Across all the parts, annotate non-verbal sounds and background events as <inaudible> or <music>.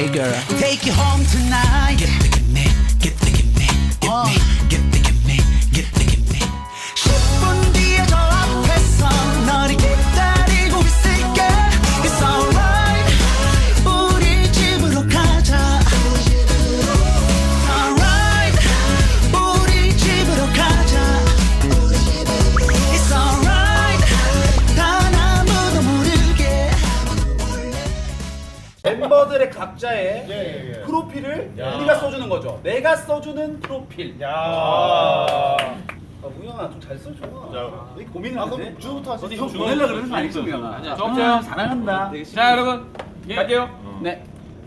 Hey girl, take you home tonight. Get the me, get the me, get me, oh. get the me, get the me. 각자의 예, 예. 프로필을 우리가 써주는 거죠. 내가 써주는 프로필. 야. 아, 우영아 좀 잘 써줘. 자, 왜 고민을 아, 안 해? 그럼 주부터. 어디 형 보내려 그러는 거 아니죠, 우영아? 아니야. 아, 사랑한다. 자 여러분 갈게요. 네.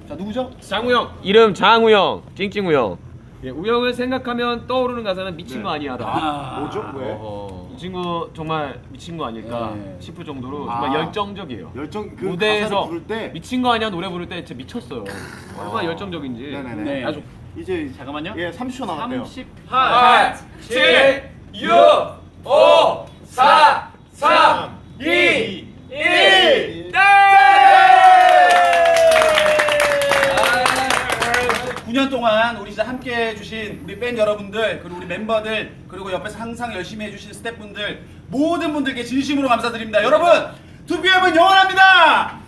자 누구죠? 장우영 이름 장우영 찡찡우영. 예, 우영을 생각하면 떠오르는 가사는 미친 거 아니야다. 아, 뭐죠? 왜? 어, 이 친구 정말 미친 거 아닐까 예. 싶을 정도로 아. 정말 열정적이에요. 열정 그 무대에서 부를 때 미친 거 아니야 노래 부를 때 진짜 미쳤어요. 얼마나 열정적인지. 네네네. 네. 아주 이제 잠깐만요. 예, 30초 남았대요. 8, 7, 6, 5, 4, 3, 2, 1. 네! 9년 동안 우리 진짜 함께 해주신 우리 팬 여러분들 그리고 우리 멤버들 그리고 옆에서 항상 열심히 해주신 스태프분들 모든 분들께 진심으로 감사드립니다. 여러분 투비엠은 영원합니다.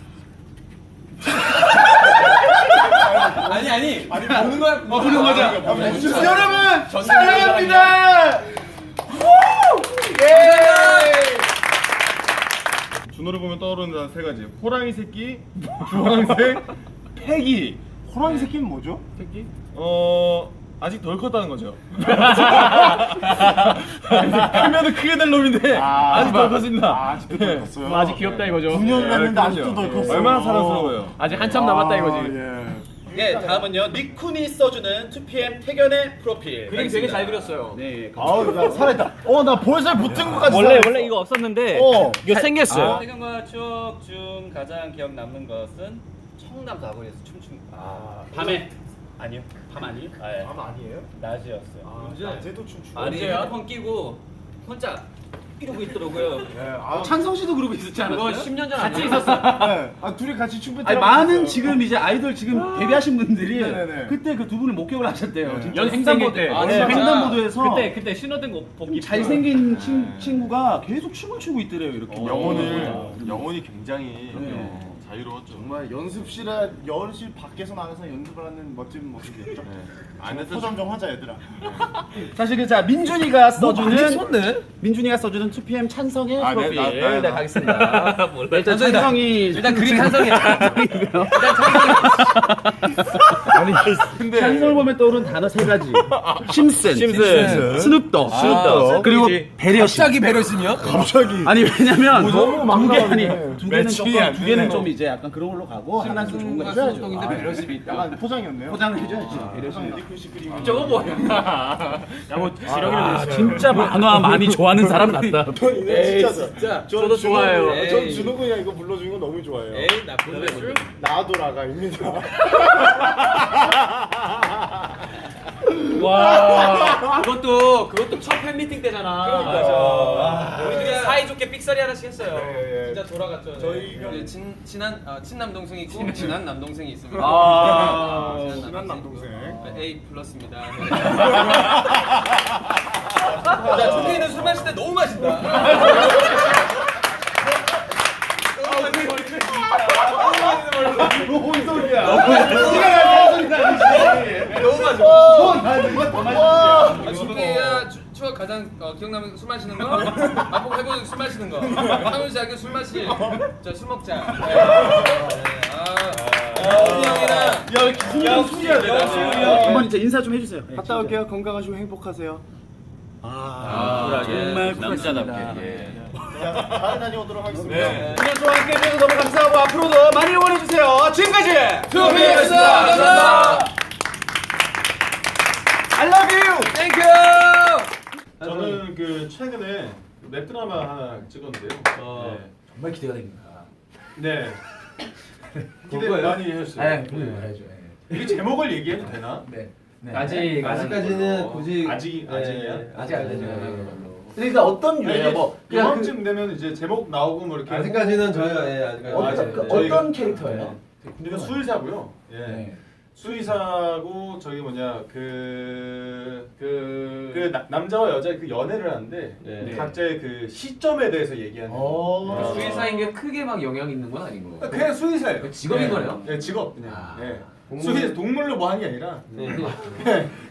<laughs> 아니 아니. 아니 보는 거야. 어, 부르는 거죠. 거죠. 여러분 사랑합니다. 우! 예. 준호를 보면 떠오르는 단어 세 가지. 호랑이 새끼, 주황색, 패기. 호랑이 새끼는 뭐죠? 새끼? 어 아직 덜 컸다는 거죠. <laughs> 크면은 크게 될 놈인데 아, 아, 직덜 컸습니다. 아, 아직도 덜 컸어요. 뭐 아직 귀엽다 이거죠. 9년 예, 갔는데. 아직도 덜 예. 컸어요. 얼마나 사랑스러워요. 아직 한참 남았다 이거지. 예. 예, 다음은요 니쿤이 써주는 2PM 태견의 프로필. 그림 되게 잘 그렸어요. 네. 아우, 나 살아있다. 어, 나 볼살 붙은 것 같아. 원래 원래 이거 없었는데 어. 이거 생겼어요. 태경과 추억 중 가장 기억 남는 것은 청남 사거리에서 춤춘 아, 밤에 아니요 밤 아니에요? 아, 예. 밤 아니에요? 낮이었어요 낮에도 춤추고. 아니? 헤드폰 끼고 혼자 이러고 있더라고요 예, <laughs> 아, 찬성 씨도 그러고 있었지 그거 않았어요? 10년 전 같이? 있었어 <laughs> 네. 아, 둘이 같이 춤 아니 많은 지금 이제 아이돌 지금 데뷔하신 분들이 네네네. 그때 그 두 분을 목격을 하셨대요. 네. 진짜 연습생일 때. 아, 네. 횡단보도에서 그때 그때 신호등 옷 입고 잘생긴 친, 친구가 계속 춤을 추고 있더래요 이렇게. 영혼을 영혼이 굉장히 네. 자유로웠죠. 정말 연습실에 연습실 밖에서 나가서 연습을 하는 멋진 모습이었죠. 안에서 포점 좀 하자 얘들아. <laughs> 사실 그자 민준이가 써주는. 민준이가 써주는 2PM 찬성의 아, 네, 프로필. 나- 나- 네, 나- 가겠습니다. <laughs> 몰라. 일단 찬성이 일단 그림 <laughs> 찬성이야. 아니 근데 찬성을 보면 떠오르는 단어 세 가지. 심슨, 심슨. 스눕독, 스눕독. 그리고 그리지. 배려심. 갑자기 배려심이요? 갑자기. 아니 왜냐면 너무 막두개 나가네. 아니 두 개는 조금 안두 개는. 좀 이제 약간 그런 걸로 가고 하나는 좀 좋은 거 해줘야죠. 수능동인데 배려심이 있다. 약간 포장이었네요. 포장을 해줘야지. 배려심. 니쿤씨 그림이. 저거 뭐야? <laughs> 야뭐 지렁이를 아 진짜 만화 많이 좋아하는 사람 같다. <laughs> 전 이거 진짜 진짜. 전 저도 준호 좋아해요. 전 에이. 준호 군이랑 이거 불러주는 거 너무 좋아해요. 에이 나쁜데 술? 나도라가입니다. <laughs> 와 그것도 그것도 첫 팬미팅 때잖아. 그러니까요. 우리들이 사이좋게 삑사리 하나씩 했어요. 예, 예. 진짜 돌아갔죠. 저희가- 이제 친 친한 아, 친남 동생이 있고 친한 남동생이 있습니다. 아, 네, 친한 남동생. 네, A 플러스입니다. 자, 종태이는 술 마실 때 너무 마신다. 뭔 소리야? 너무 마 셔. 와. 아, 종태이야 추- 추억 가장 어, 기억나는 술 마시는 거, <laughs> 아복 해보는 술 마시는 거, 하면 자기 술 마시, 자술 먹자. 네. 네, 아, 우리 형이랑 야, 술이야 내가. 한번 이제 인사 좀 해주세요. 갔다 올게요. 건강하시고 행복하세요. 아, 정말 남자답게 예. 자, 잘 다녀오도록 하겠습니다. 오늘 또 함께 해주셔서 너무 감사하고 앞으로도 많이 응원해주세요. 지금까지 투비였습니다. 감사합니다. 땡큐. 저는 그 최근에 웹 드라마 하나 찍었는데요. 어. 정말 기대가 됩니다. 네. 네. <laughs> 기대 거예요? 많이 해주세요. 보면 말해줘. 이게 제목을 얘기해도 되나? 네. 아직 아직까지는 굳이 아직 아직이야? 아직 안 되죠. 그러니까 어떤 이게 유예요? 뭐 그냥 그, 되면 이제 제목 나오고 뭐 이렇게 아직까지는 저희가 예, 아직까지 어, 아, 저- 네. 저희가- 어떤 캐릭터예요? 그러니까 수의사고요. 예. 네. 수의사고 저기 뭐냐 그 그, 그 나- 남자와 여자 그 연애를 하는데 네. 각자의 그 시점에 대해서 얘기하는. 어. 수의사인 게 크게 막 영향 있는 건 아닌 거고. 그냥 수의사예요. 그 직업인 예. 거네요? 예, 직업 그냥. 아. 예. 동물- 수의 동물로 뭐 하는 게 아니라 네.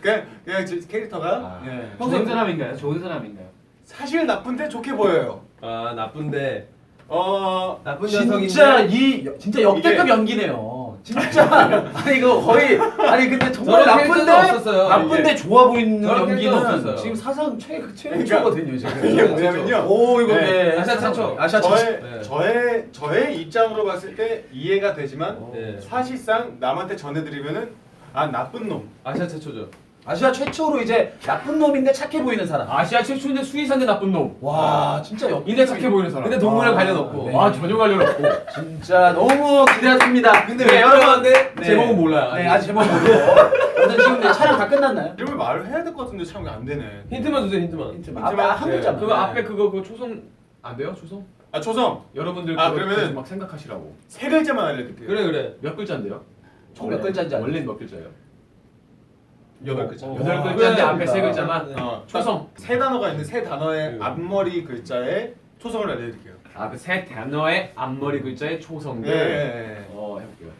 그냥 그냥 저 캐릭터가 아. 예. 좋은 사람인가요? 좋은 사람인가요? 사실 나쁜데 좋게 보여요. 아 나쁜데 어 나쁜 진짜 녀석인데 이 진짜 역대급 이게- 연기네요. 진짜 <laughs> 아니 이거 거의 아니 근데 정말 저런 나쁜데 없었어요. 나쁜데 좋아 보이는 저런 연기는 없었어요. 지금 사상 최 그러니까 최고거든요 지금. 이게 뭐냐면요. 오 이거 네. 네. 아시아 최초. 아시아 최초. 저의 네. 저의 저의 입장으로 봤을 때 이해가 되지만 네. 사실상 남한테 전해드리면은 아 나쁜 놈. 아시아 최초죠. 아시아 최초로 이제 나쁜 놈인데 착해 보이는 사람. 아시아 최초인데 수의사인데 나쁜 놈. 와 진짜 역. 인데 착해 보이는 사람. 근데 동물에 아, 관련 없고. 네. 아 전혀 관련 없고. <laughs> 진짜 너무 기대됩니다. 근데 네, 왜 여러분 네. 제목은 몰라요. 네 아직. 아직 제목 모르고. 아무튼 지금 이제 촬영 다 끝났나요? 이름을 말을 해야 될 것 같은데 참안 되네. 힌트만 주세요 힌트만. 힌트 아까 한 네. 글자만. 그거 앞에 그거 그 초성 안 돼요? 초성? 아 초성 여러분들 아, 계속 막 생각하시라고. 세 글자만 알려드릴게요. 그래 그래. 몇 글자인데요? 총 몇 글자인지? 원래는 몇 글자예요? 여덟 글자. 어. 여덟 와, 글자인데. 앞에 세 글자만. 어, 초성. 세 단어가 있는 세 단어의 음. 앞머리 글자에 초성을 알려드릴게요. 아그세 단어의 앞머리 글자의 초성들. 예, 예, 예. 어 해볼게요.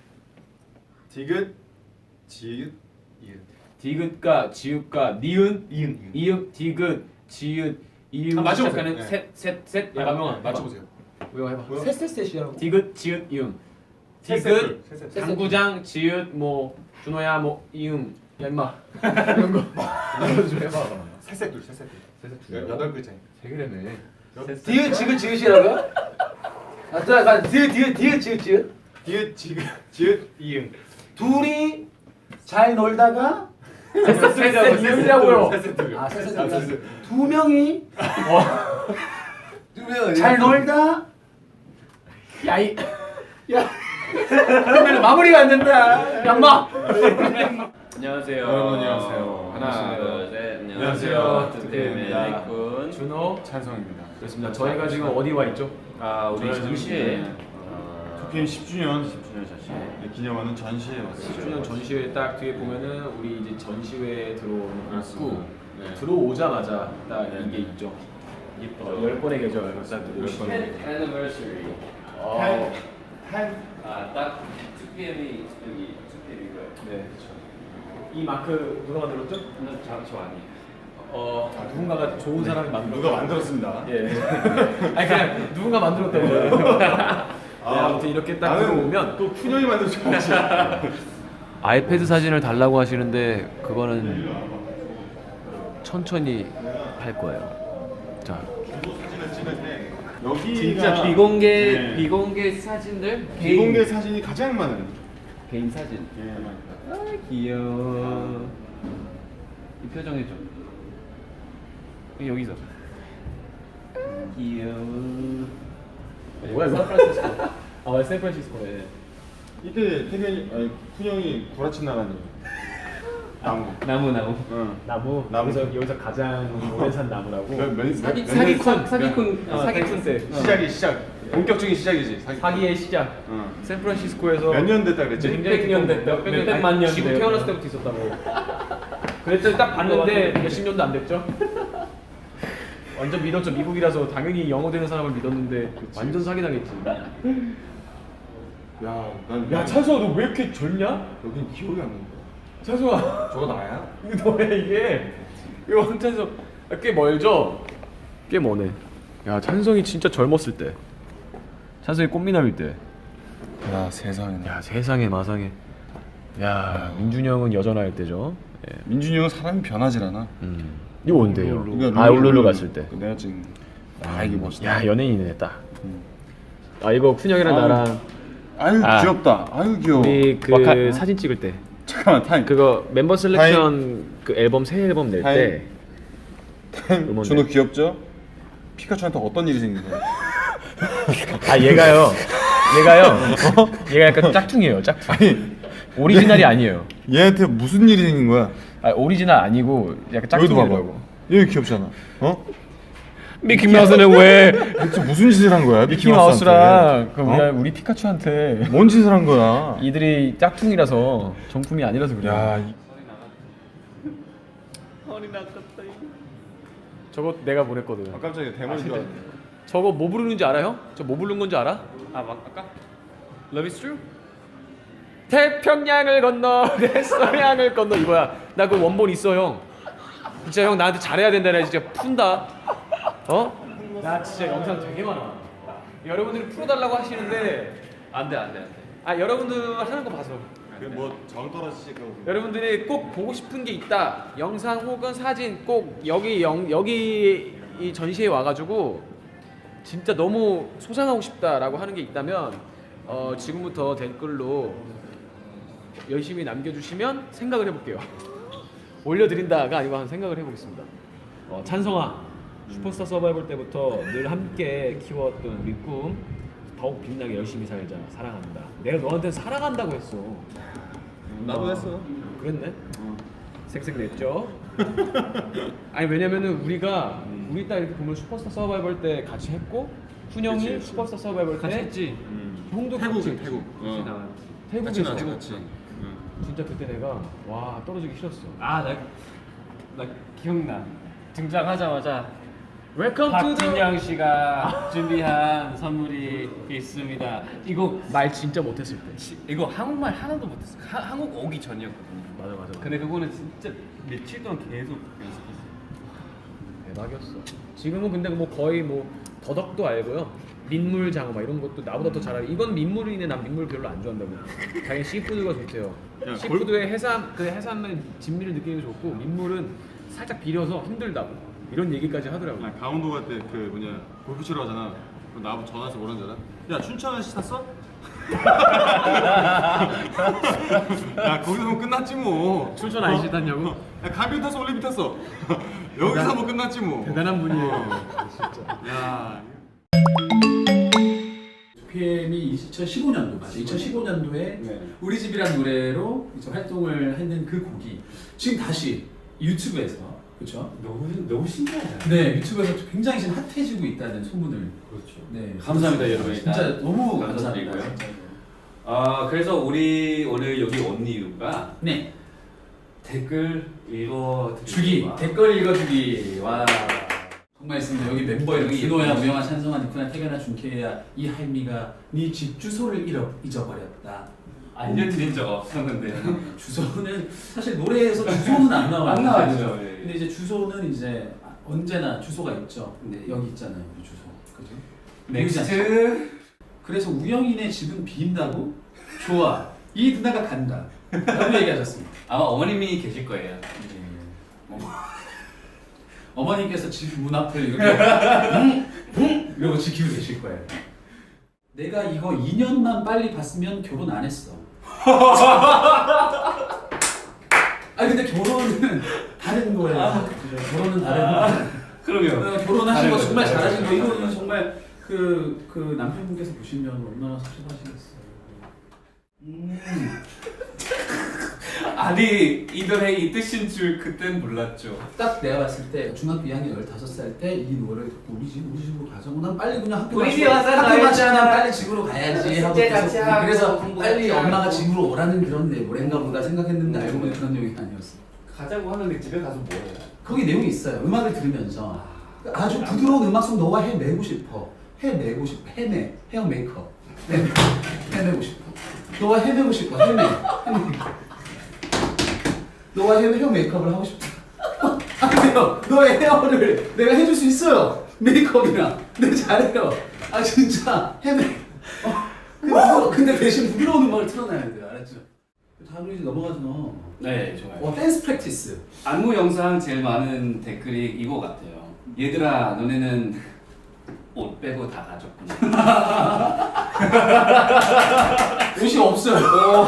디귿, 지읒, 이읒. 디귿과 지읒과 니은, 이응. 이읒, 디귿, 지읒, 이읒 아, 맞춰보세요. 시작하는 네. 셋 셋셋 아, 야방아 맞춰보세요. 이거 해봐. 뭐요? 셋셋셋이라고. 디귿, 지읒, 이응. 세 디귿. 당구장, 지읒, 뭐 준호야, 뭐 이응. 야 임마 <laughs> 이런 거 이거 좀 해봐. 세 세트, 세 세트. 세세 여덟 글자. 세 개래네. 디귿 지읒 지읒이라고요? 아, 자, 자, 디귿 디귿 디귿 지읒 지읒. 디귿, 지읒, 지읒, 이응. 둘이 잘 놀다가 세세이라고요. 세 세트요. 아, 세 세트. 아, 세 세트. 두 명이 두잘 놀다 야이 <laughs> 그러면 마무리가 안 된다. 양마. <laughs> 안녕하세요. 여러분, 안녕하세요. 하나 안녕하세요. 둘셋 안녕하세요. 안녕하세요. 두피입니다. 두피입니다. 준호. 찬성입니다. 그렇습니다. 저희가 지금 어디 와 있죠? 아 우리 저희 전시회. 네. 투피엠 10주년 10주년 전시회. 기념하는 전시회 왔어요. 10주년 전시회 딱 뒤에 보면은 우리 이제 전시회에 들어오는 입구 그렇습니다. 네. 들어오자마자 딱 네, 이게 네. 있죠. 어, 열 번의 계절 딱열 들어오시고. 번의 10th anniversary. 어, 한 아딱 2PM이 여기 2PM이고요. 네. 이 마크 누가 만들었죠? 저는 저 아니에요. 어 누군가가 좋은 사람이 만들었. 누가 만들었습니다. 예. <laughs> 아니 그냥 누군가 만들었다고. 네, 아무튼 이렇게 딱 나는 들어오면 또 푸념이 만든 줄 알았지. 아이패드 사진을 달라고 하시는데 그거는 천천히 할 거예요. 자, 사진을 여기가 진짜 비공개 네. 비공개 사진들 비공개 사진이 가장 많아요. 개인 사진. 예. 아 귀여워. 이 표정 해줘. 여기서. 귀여워. 뭐야 이거? 샌프란시스코. <laughs> 아, 샌프란시스코네. 이때 태균이 아니 푸념이 구라친 나라니. 나무. 나무 나무. 응. 나무. 나무. 여기서 여기서 가장 오래 산 나무라고. 몇, 몇, 몇, 사기 몇 사기꾼 년- 사기꾼 어, 사기꾼 때. 시작이 시작. 본격적인 시작이지. 사기. 사기의 시작. 응. 샌프란시스코에서 몇년 됐다 그랬지? 굉장히 년 됐- 몇- 몇- 몇- 몇백만 년 지구 돼요. 태어났을 때부터 있었다고. <laughs> 그랬더니 딱 봤는데 몇십 년도 안 됐죠. <laughs> 완전 믿었죠. 미국이라서 당연히 영어 되는 사람을 믿었는데 완전 사기 당했지. 야, 난 야 찬수아 너왜 이렇게 젊냐? 여긴 기억이 안 난다. 찬수아 저거 나야? <laughs> 이거 뭐야 이게? 이거 찬수 꽤 멀죠? 꽤 머네. 야 찬성이 진짜 젊었을 때. 찬성이 꽃미남일 때. 야, 세상에. 야 세상에 마상에. 야 민준이 형은 여전할 때죠. 예. 민준이 형은 사람이 변하질 않아. 음. 이거 언제요? 그러니까 아 룰루 울룰루 갔을 때. 내가 지금 아 이게 멋있다. 야 연예인이네 딱. 음. 아 이거 쿤형이랑 아유, 나랑 아유 아. 귀엽다. 아유 귀여워. 우리 그 와카- 사진 찍을 때 잠깐만 타임. 그거 멤버 셀렉션 그 앨범 새 앨범 낼 때 타임. 음원대. 준호 귀엽죠? 피카츄한테 어떤 일이 생긴 거야? <laughs> 아 얘가요 얘가요 어? 얘가 약간 짝퉁이에요 짝퉁 오리지널이 아니에요 얘한테 무슨 일이 생긴 거야? 아 오리지널 아니고 약간 여기도. 짝퉁이라고 여기 귀엽잖아. 어? 미키 마우스는 왜 대체 무슨 짓을 한 거야? 미키 마우스랑 그 어? 우리, 우리 피카츄한테 뭔 짓을 한 거야? 이들이 짝퉁이라서 정품이 아니라서 그래. 야, 이- 저거 내가 보냈거든. 아, 깜짝이야 대본인 줄 알았네. 저거 뭐 부르는지 알아요? 저뭐 부른 건지 알아? 아 막 아까 Love is true? 태평양을 건너 <laughs> 내 서양을 건너 이거야. 나 그 원본 있어 형. 진짜 형 나한테 잘해야 된다 나 진짜 푼다. 어? 나 진짜 영상 되게 많아. 여러분들이 풀어달라고 하시는데 안돼 안돼 안돼. 아 여러분들 하는 거 봐서 뭐정 떨어지시고 여러분들이 꼭 보고 싶은 게 있다. 영상 혹은 사진 꼭 여기 영, 여기 이 전시회 와가지고 진짜 너무 소장하고 싶다라고 하는 게 있다면 어, 지금부터 댓글로 열심히 남겨주시면 생각을 해볼게요. <laughs> 올려드린다가 아니고 한 생각을 해보겠습니다. 어, 찬성아 슈퍼스타 서바이벌 때부터 늘 함께 키워왔던 우리 꿈 더욱 빛나게 열심히 살자 사랑한다. 내가 너한테 사랑한다고 했어. 나도 했어. 그랬네. 색색 냈죠. <laughs> 아니 왜냐면은 우리가 우리 딱 이렇게 보면 슈퍼스타 서바이벌 때 같이 했고 훈영이 그치, 그치. 슈퍼스타 서바이벌 때 같이 했지. 형도 태국 같이 태국. 같이 어. 태국에서 같이 나왔지 같이. 응. 진짜 그때 내가 와 떨어지기 싫었어. 아 나 나 기억나. 등장하자마자 웰컴 박진영 씨가 준비한 선물이 있습니다. 이거 말 진짜 못했을 때. 지- 이거 한국말 하나도 못했어. 하, 한국 오기 전이었거든요. 맞아 맞아. 맞아. 근데 그거는 진짜 며칠 동안 계속 연습했어. 대박이었어. 지금은 근데 뭐 거의 뭐 더덕도 알고요. 민물 장어 막 이런 것도 나보다 더 잘하고 이건 민물이네 난 민물 별로 안 좋아한다고. 당연히 씨푸드가 좋대요. 야, 씨푸드의 해삼 그 해삼은 진미를 느끼기 좋고 민물은 살짝 비려서 힘들다고 이런 얘기까지 하더라고요. 아, 강원도 갈 때 그 뭐냐 골프 치러 가잖아. 그럼 나하고 전화해서 뭐라는 줄 알아? 야 춘천 아저씨 탔어? <laughs> 야 거기서 뭐 끝났지 뭐. 춘천 아저씨 탔냐고? 야 가비 탔어 올리비 탔어. 여기서 뭐 끝났지 뭐. 대단한 분이에요. 야. PM이 2015년도 맞아. 2015년도에 우리 집이란 노래로 이제 활동을 했는 그 곡이 지금 다시 유튜브에서 그렇죠? 너무 너무 신기하다. 네 유튜브에서 굉장히 지금 핫해지고 있다는 소문을 그렇죠. 네 감사합니다, 여러분. 진짜 너무 감사드리고요. 감사드리고요. 진짜. 아 그래서 우리 오늘 여기 온 이유가 네 댓글 읽어 주기 댓글 읽어주기 와 정말 있습니다 여기 멤버 이름이 이노야 우영아 찬성아 니쿠나 태견아 준케야 이할미가 네 집 주소를 잃어 잊어버렸다 알려드린 적 없었는데 <laughs> 주소는 사실 노래에서 주소는 안 나와요. 안 나와요. 예. 근데 이제 주소는 이제 언제나 주소가 있죠. 네. 여기 있잖아요, 이 주소. 그죠? 넥스트 그래서 우영이네 집은 비인다고? 좋아. 이 누나가 간다. 라고 얘기하셨습니다. <laughs> 아마 어머님이 계실 거예요. 네. <laughs> 어머님께서 집 문 앞을 이렇게 붕! 붕! 이러고 지키고 계실 거예요. 내가 이거 2년만 빨리 봤으면 결혼 안 했어. <laughs> 아 근데 결혼은 다른 거예요. 그죠? 결혼은 다른 거. 그러면 어, 결혼하신 거 정말. 잘하신 거. 이거는 정말 그, 그 남편분께서 보시면 얼마나 섭섭하시겠어요. 음. <laughs> 아니 이 노래 이 뜻인 줄 그땐 몰랐죠. 딱 내가 봤을 때 중학교 2학년 15살 때 이 노래를 듣고 우리 집 우리 집으로 가자. 어, 난 빨리 그냥 학교 우리 와서 학교 놀자. 마치고 난 빨리 집으로 가야지 하고 숙제 같이 계속 하고 그래서 공부 빨리 같이 엄마가 하고. 집으로 오라는 그런 노래인가 보다 생각했는데 알고 보니 그런 내용이 아니었어. 가자고 하는데 집에 가서 뭐해? 거기 내용이 있어요. 음악을 들으면서 아주 부드러운 음악 속 너와 해내고 싶어. 해내고 싶어. 해내. 헤어 메이크업. 해내. 해내고 싶어. 너와 해내고 싶어. 해내. 해내. 너와 헤어, 헤어 메이크업을 하고 싶어. <laughs> 아 근데요. 너의 헤어를 내가 해줄 수 있어요. 메이크업이랑. 내 잘해요. 아 진짜 해내. 어, 근데, 부드러- 근데 대신 부드러운 음악을 틀어놔야 돼요. 알았죠? 다음으로 이제 넘어가서 네 좋아요. 어 댄스 프랙티스. 안무 영상 제일 많은 댓글이 이거 같아요. 얘들아 너네는 옷 빼고 다 가졌구나. <laughs> 옷이 없어요.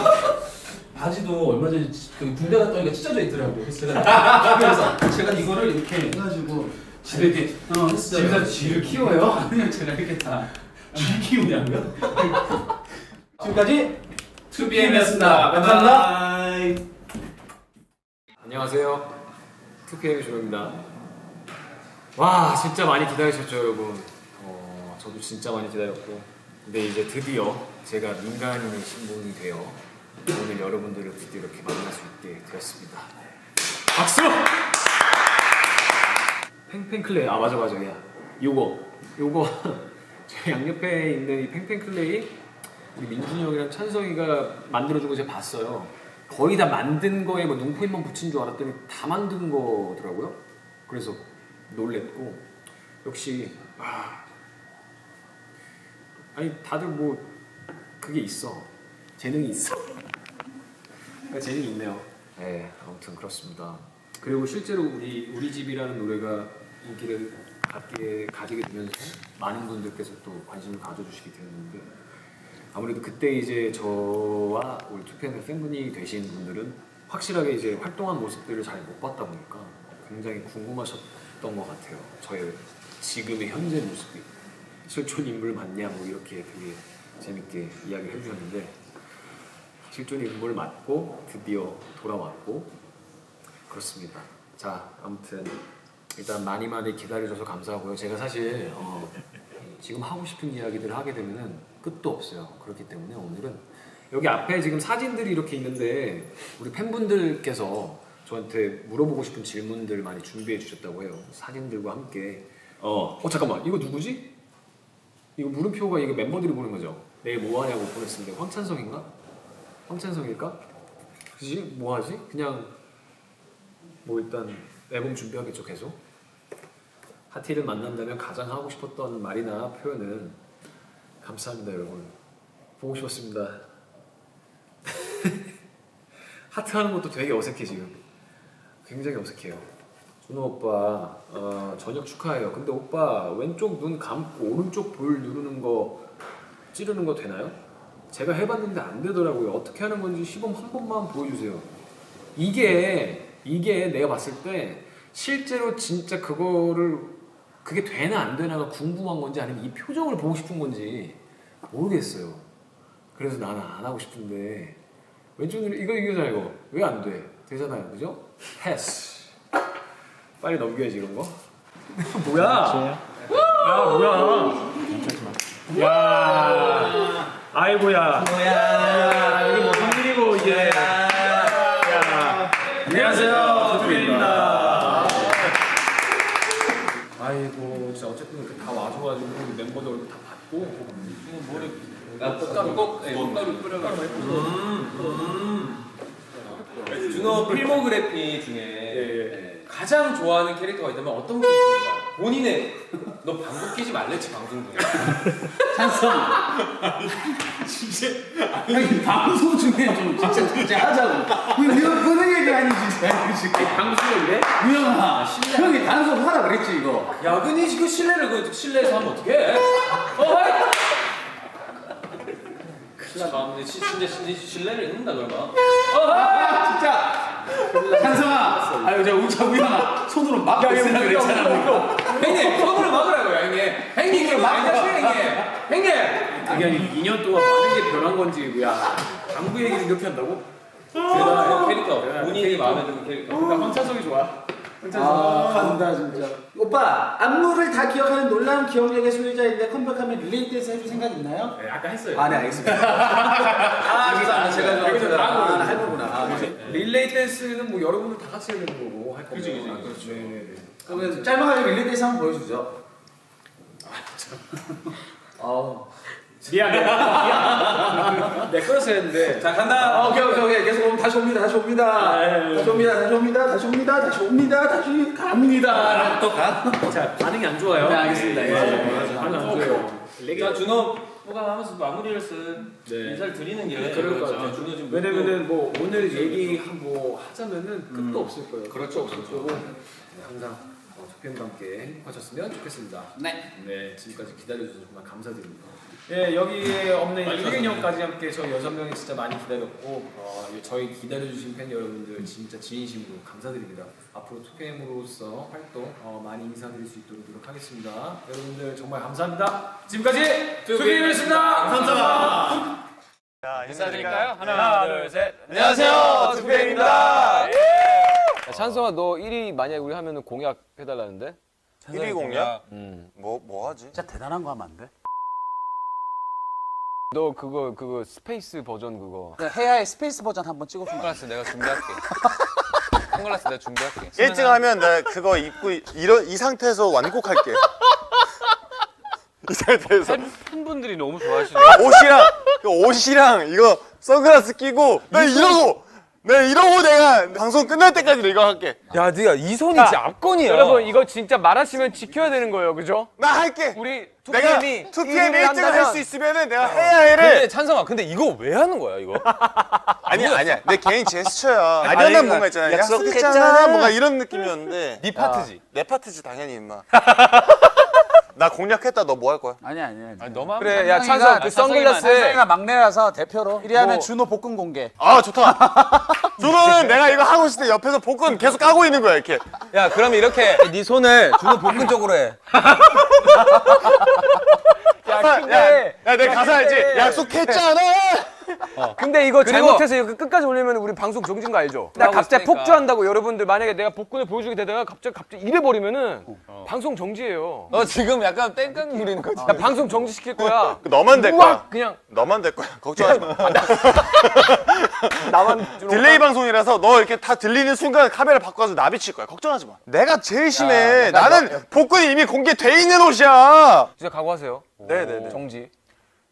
바지도 얼마 전에 지- 그 군대 갔다 오니까 찢어져 있더라고요. 그래서 제가 그래서 제가 이거를 이렇게 해가지고 집에 이렇게 어, 했어요. 집에서 쥐를 키워요? <laughs> 아니요, 제가 이렇게 다쥐 키우냐고요? <laughs> 지금까지 2PM이었습니다. 감사합니다. 안녕하세요. 2PM 조입니다 와 진짜 많이 기다리셨죠 여러분 어, 저도 진짜 많이 기다렸고 근데 이제 드디어 제가 민간인의 신분이 되어 오늘 여러분들을 드디어 이렇게 만날 수 있게 되었습니다. 박수! 팽팽클레이. 아 맞아 맞아. 야 요거. 요거. <laughs> 제 양옆에 있는 이 팽팽클레이 우리 민준이 형이랑 찬성이가 만들어준 거 제가 봤어요. 거의 다 만든 거에 뭐 눈코입만 붙인 줄 알았더니 다 만든 거더라고요. 그래서 놀랬고. 역시 아. 아니 다들 뭐 그게 있어. 재능이 있어 그러니까 재능이 있네요. 네 아무튼 그렇습니다. 그리고 실제로 우리 우리 집이라는 노래가 인기를 갖게 가지게 되면서 많은 분들께서 또 관심을 가져주시게 되었는데 아무래도 그때 이제 저와 우리 투표의 팬분이 되신 분들은 확실하게 이제 활동한 모습들을 잘 못 봤다 보니까 굉장히 궁금하셨던 것 같아요. 저의 지금의 현재 모습이. 실존 인물 맞냐 뭐 이렇게 되게 재밌게 이야기를 해주셨는데 실존 인물 맞고 드디어 돌아왔고 그렇습니다. 자 아무튼 일단 많이 많이 기다려줘서 감사하고요. 제가 사실 어, 지금 하고 싶은 이야기들을 하게 되면은 끝도 없어요. 그렇기 때문에 오늘은 여기 앞에 지금 사진들이 이렇게 있는데 우리 팬분들께서 저한테 물어보고 싶은 질문들 많이 준비해 주셨다고 해요. 사진들과 함께 어, 어 잠깐만 이거 누구지? 이거 물음표가 이거 멤버들이 보는 거죠? 내일 뭐 하냐고 보냈는데 황찬성인가? 황찬성일까? 그지? 뭐 하지? 그냥 뭐 일단 앨범 준비하겠죠 계속 하티를 만난다면 가장 하고 싶었던 말이나 표현은 감사합니다 여러분 보고 싶었습니다 <laughs> 하트 하는 것도 되게 어색해 지금 굉장히 어색해요 준호 오빠 어, 저녁 축하해요 근데 오빠 왼쪽 눈 감고 오른쪽 볼 누르는 거 찌르는 거 되나요? 제가 해봤는데 안 되더라고요 어떻게 하는 건지 시범 한 번만 보여주세요 이게 이게 내가 봤을 때 실제로 진짜 그거를 그게 되나 안 되나가 궁금한 건지 아니면 이 표정을 보고 싶은 건지 모르겠어요. 그래서 나는 안 하고 싶은데 왼쪽 눈 이거 이거잖아 이거 왜 안 돼? 되잖아요, 그죠? 패스. 빨리 넘겨야지 이런 거. <laughs> 뭐야? 야 뭐야? 야, 아이고야. 뭐야? 이게 뭐 성일이고 이게. 야, 안녕하세요, 두빈입니다. 아이고 진짜 어쨌든 이렇게 다 와줘가지고 멤버들 얼굴 다 봤고 머리 나 꽃가루 꼭 예, 꽃가루 뿌려가지고. 준호 필모그래피 중에 예, 가장 좋아하는 캐릭터가 있다면 어떤 캐릭터인가요? 본인의 너 방귀 끼지 말랬지 방송 중에. 형이 방송 중에 좀 진짜 진짜 하자고. 왜 이거 그런 얘기 아니지 진짜. 그래? 유영아, 형이 단속 하라 그랬지 이거. 야근이 지금 실내를 그 실내에서 하면 어떡해? 어! 참, 근데 시- 진짜 진짜 실내를 입는다 그러면. 어, 아, 진짜. 찬성아, 아유 저 우자 우영아 손으로 막고 있으라 그랬잖아. 형님 손으로 막으라고요 형님. 형님 이거 많이 하시네 형님. 형님. 이게 아니 2년 동안 많은 게 변한 건지 야 당구 얘기를 이렇게 한다고? 제가 캐릭터 본인이 마음에 드는 캐릭터. 나 황찬성이 좋아. 아, 간다 진짜. 오빠 안무를 다 기억하는 놀라운 기억력의 소유자인데 컴백하면 릴레이 댄스 해줄 생각 있나요? 네, 아까 했어요. 아, 네 알겠습니다. <laughs> 아, 죄송합니다. 제가 여기서 나가고 아, 있어요. 할 거구나. 아, 네. 릴레이 댄스는 뭐 여러분들 다 같이 해야 되는 거고 할 거고. 그지, 그지. 아, 그렇죠. 네, 네, 네. 그러면 짤막하게 릴레이 댄스 한번 보여주죠. 아, 미안해. 미안. 내 거였어 했는데. 자 간다. 아, 오케이 오케이 오케이 계속 오면 다시 옵니다 다시 옵니다 아. 다시 옵니다 다시 옵니다 다시 옵니다 다시 옵니다 다시 갑니다 또 가? 자 반응이 안 좋아요. 네, 알겠습니다. 예, 예, 예, 예. 반응 안 좋아요. 자 준호 뭐가 하면서 마무리를 쓴 네. 인사를 드리는 게 그럴 것 그렇죠. 같아요. 준호 지금 왜냐면은 뭐 오늘 얘기 뭐 하자면은 끝도 없을 거예요. 그렇죠, 없을 거고 항상 어, 조편과 함께 행복하셨으면 좋겠습니다. 네 네, 지금까지 기다려주셔서 정말 감사드립니다. 예, 여기에 없는 일균 형까지 함께 저희 여섯 명이 진짜 많이 기다렸고 어, 이 저희 기다려주신 팬 여러분들 진짜 진심으로 감사드립니다. 앞으로 투게임으로서 활동 어, 많이 인사드릴 수 있도록 노력하겠습니다. 여러분들 정말 감사합니다. 지금까지 투게임이었습니다. 감사합니다. 인사드릴까요? 하나, 둘, 셋. 안녕하세요, 투표입니다. 찬성아, 너 1위 만약에 우리 하면 공약 해달라는데? 1위 공략? 뭐, 뭐 하지? 진짜 대단한 거 하면 안 돼? 너 그거 그거 스페이스 버전 그거. 그냥 해야의 스페이스 버전 한번 찍어주면? <laughs> 선글라스 내가 준비할게. 선글라스 내가 준비할게. 1등 하면 나 그거 입고 이- 이런 이 상태에서 완곡할게. <laughs> 이 상태에서 팬분들이 너무 좋아하시네. 옷이랑 그 옷이랑 이거 선글라스 끼고 나 이러고 내 이러고 내가 방송 끝날 때까지 이거 할게. 야, 네가 이 손이 진짜 압권이야. 여러분 이거 진짜 말하시면 지켜야 되는 거예요, 그죠? 나 할게. 우리 내가 2PM이 2PM 1등을 할 수 있으면은 내가 해야 해를 근데 찬성아, 근데 이거 왜 하는 거야, 이거? <laughs> 아니야 아니야 내 개인 제스처야 아련한 뭔가 있잖아 약속했잖아 뭔가 이런 느낌이었는데 네 파트지. 내 파트지 당연히 임마 <laughs> 나 공략했다 너 뭐 할 거야? 아니야 아니야. 아니 너만 그래, 야 찬성 그 선글라스에 찬성이가 막내라서 대표로 1위 하면 뭐- 준호 볶음 공개. 아 좋다 <laughs> 준호는 내가 이거 하고 있을 때 옆에서 복근 계속 까고 있는 거야 이렇게 야, 그러면 이렇게 네 손을 준호 복근 쪽으로 해. <laughs> 야, 근데 야내 가사 알지? 약속했잖아 근데 이거 잘못해서 이거 끝까지 올리면 우리 방송 정진 거 알죠? 나 하고 갑자기 있으니까. 폭주한다고 여러분들 만약에 내가 복근을 보여주게 되다가 갑자기 갑자기 이래 버리면은 방송 정지예요. 너 지금 약간 땡깡 부리는 거지. 나 방송 정지 시킬 거야. 너만 될 거야 우악 그냥 너만 될 거야 걱정하지 마 <laughs> 나만 딜레이 방송이라서 너 이렇게 다 들리는 순간 카메라 바꿔서 나비 칠 거야 걱정하지 마 내가 제일 심해 나는 복근이 이미 공개돼 있는 옷이야 진짜 각오하세요. 네네네. 정지.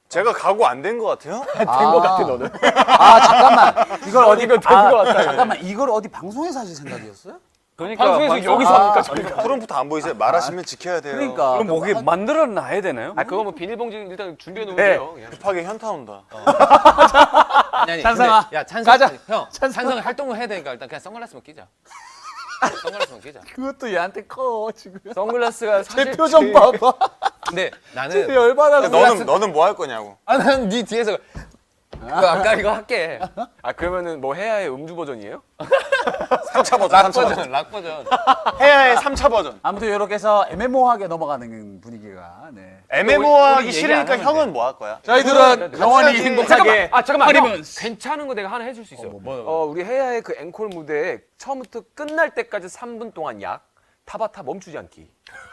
제가 각오 안된거 같아요? 된거 같아 너는. 아 잠깐만. 이걸 어디 이거 된거 같아. 잠깐만 이걸 어디 방송에서 하실 생각이었어요? 그러니까 방송에서 여기서 합니까? 저희가? 프롬프트 안 보이세요? 말하시면 지켜야 돼요 그러니까. 그럼 뭐 그게 만들어 놔야 되나요? 아 그거 뭐 비닐봉지 일단 준비해 놓으면 네 돼요. 그냥. 급하게 현타 온다 <laughs> 아니, 아니, 찬성아. 근데 야 찬성 가자. 형 찬성 활동을 해야 되니까 일단 그냥 선글라스만 끼자. <laughs> 선글라스만 끼자. 그것도 얘한테 커 지금. 선글라스가 사실 제 표정 봐봐. 근데 나는 열받아서. 너는 너는 뭐 할 거냐고 아 난 네 뒤에서 그거 아까 이거 할게. 아 그러면은 뭐 해야의 음주 버전이에요? <laughs> 3차 버전 락 3차 버전 락 버전. 해야의 3차 버전 아무튼 이렇게 해서 애매모호하게 넘어가는 분위기가. 네. 애매모호하기 우리 얘기 싫으니까 하면 형은 뭐 할 거야? 저희들은 영원히 행복하게. 아 잠깐만 형, 괜찮은 거 내가 하나 해줄 수 있어. 어, 뭐, 우리 해야의 그 앵콜 무대에 처음부터 끝날 때까지 3분 동안 약 타바타 멈추지 않기.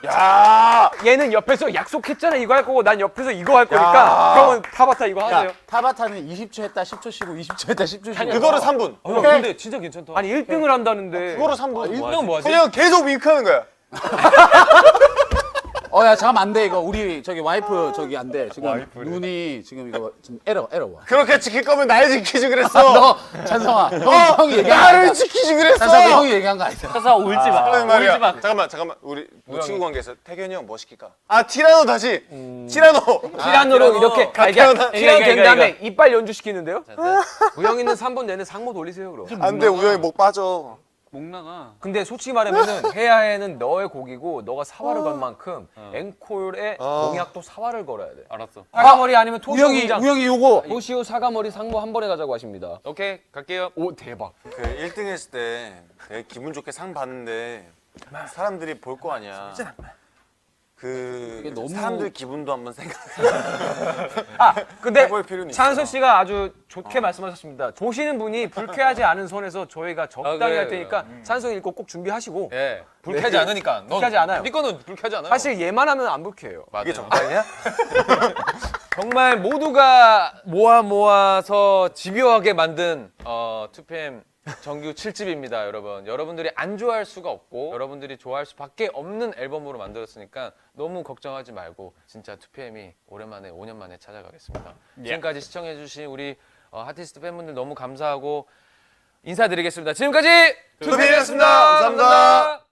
야 얘는 옆에서 약속했잖아 이거 할 거고 난 옆에서 이거 할 거니까 형은 타바타 이거 하세요. 야, 타바타는 20초 했다 10초 쉬고 20초 했다 10초 쉬고. 그거를 3분 어, 형, 근데 진짜 괜찮다. 아니 1등을 한다는데. 그거를 3분 형 뭐하지? 그냥 계속 윙크하는 거야 <laughs> 어 야 잠깐만 안돼 이거. 우리 저기 와이프 저기 안 돼. 지금 눈이 지금 이거 지금 에러 에러 와. 그렇게 지킬 거면 날 지키지 그랬어. 너 찬성아. 형, 형이 얘기한 거 나를 아니다. 지키지 그랬어. 찬성아 형이 얘기한 거 아니다. 서서 울지 마. 그런 말이야. 잠깐만 잠깐만. 우리 뭐 친구 관계에서 태균이 형 뭐 시킬까? 아 티라노 다시. 티라노. 티라노로 이렇게 가- 티라노. 태어나- 티라노. 이거, 된 이거, 다음에 이빨 연주 시키는데요? 우영이는 3분 내내 상모 돌리세요 그럼. 안돼 우영이 목 빠져 목 나가. 근데 솔직히 말하면은 <laughs> 해야해는 너의 곡이고 너가 사활을 걸 만큼 앵콜의 어. 공약도 사활을 걸어야 돼. 알았어. 사과머리 아니면 토시오 우영이 공장. 우영이 요거 토시오 사과머리 상모 한 번에 가자고 하십니다. 오케이 갈게요. 오 대박. 그 1등 했을 때 되게 기분 좋게 상 받는데 사람들이 볼 거 아니야 그 너무- 사람들 기분도 한번 생각 <laughs> 아 근데 해볼 필요는 있어 찬석 씨가 아주 좋게 말씀하셨습니다. 보시는 분이 불쾌하지 않은 선에서 저희가 적당히 그래, 할 테니까 찬성 읽고 꼭 준비하시고 예. 불쾌하지 않으니까. 넌- 불쾌하지 않아요. 네 거는 불쾌하지 않아요. 사실 얘만 하면 안 불쾌해요. 맞아요. 이게 정답이야? <laughs> 정말 모두가 모아 모아서 집요하게 만든 어, 2PM 정규 7집입니다, 여러분. 여러분들이 안 좋아할 수가 없고 여러분들이 좋아할 수밖에 없는 앨범으로 만들었으니까 너무 걱정하지 말고 진짜 2PM이 오랜만에 5년 만에 찾아가겠습니다. 지금까지 시청해 주신 우리 어, 아티스트 팬분들 너무 감사하고 인사드리겠습니다. 지금까지 2PM이었습니다